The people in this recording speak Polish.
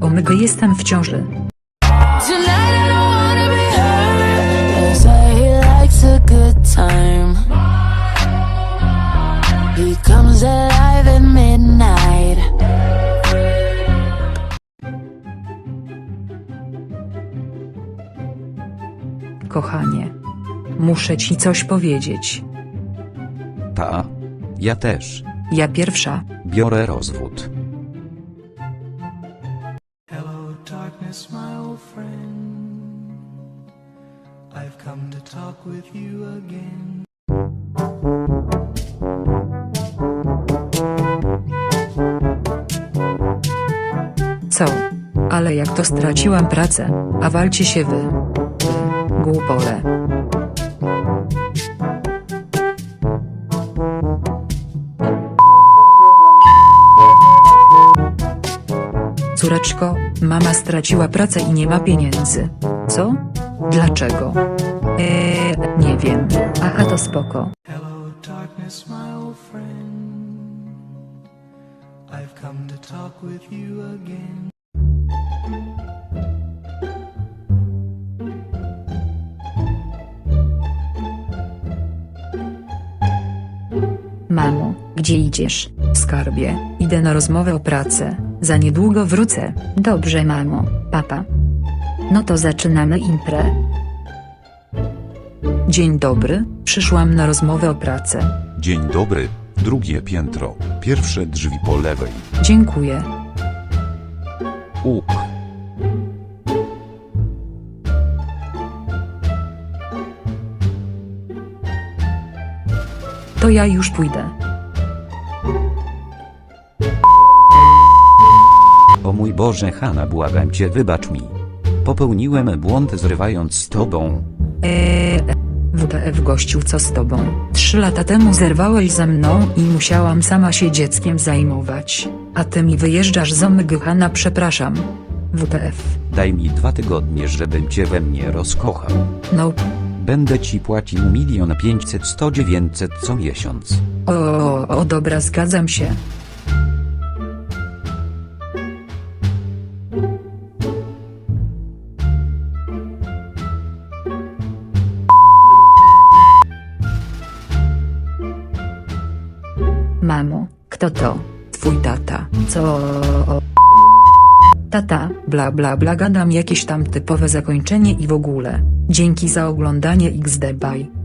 Omega jestem w ciąży. Kochanie. Muszę ci coś powiedzieć. Ta. Ja też. Ja pierwsza. Biorę rozwód. Hello, darkness, my old friend. I've come to talk with you again. Co? Ale jak to straciłam pracę, a walcie się wy. Wy, Głupole. Córeczko, mama straciła pracę i nie ma pieniędzy. Co? Dlaczego? Eee, nie wiem. Aha, to spoko. Hello, darkness, my old friend. I've come to talk with you again. Mamo, gdzie idziesz? Skarbie, idę na rozmowę o pracę. Za niedługo wrócę. Dobrze, mamo, papa. No to zaczynamy imprę. Dzień dobry, przyszłam na rozmowę o pracę. Dzień dobry. Drugie piętro. Pierwsze drzwi po lewej. Dziękuję. Uk. To ja już pójdę. O mój Boże, Hanna, błagam cię, wybacz mi. Popełniłem błąd zrywając z tobą. Eee, WTF gościu, co z tobą? Trzy lata temu zerwałeś ze mną i musiałam sama się dzieckiem zajmować. A ty mi wyjeżdżasz z Omygychana, przepraszam. WTF. Daj mi dwa tygodnie, żebym cię we mnie rozkochał. No, Będę ci płacił milion pięćset sto dziewięćset co miesiąc. o, o, o dobra, zgadzam się. Mamo, kto to? Twój tata. Co? Tata, bla bla bla gadam jakieś tam typowe zakończenie i w ogóle. Dzięki za oglądanie XD bye.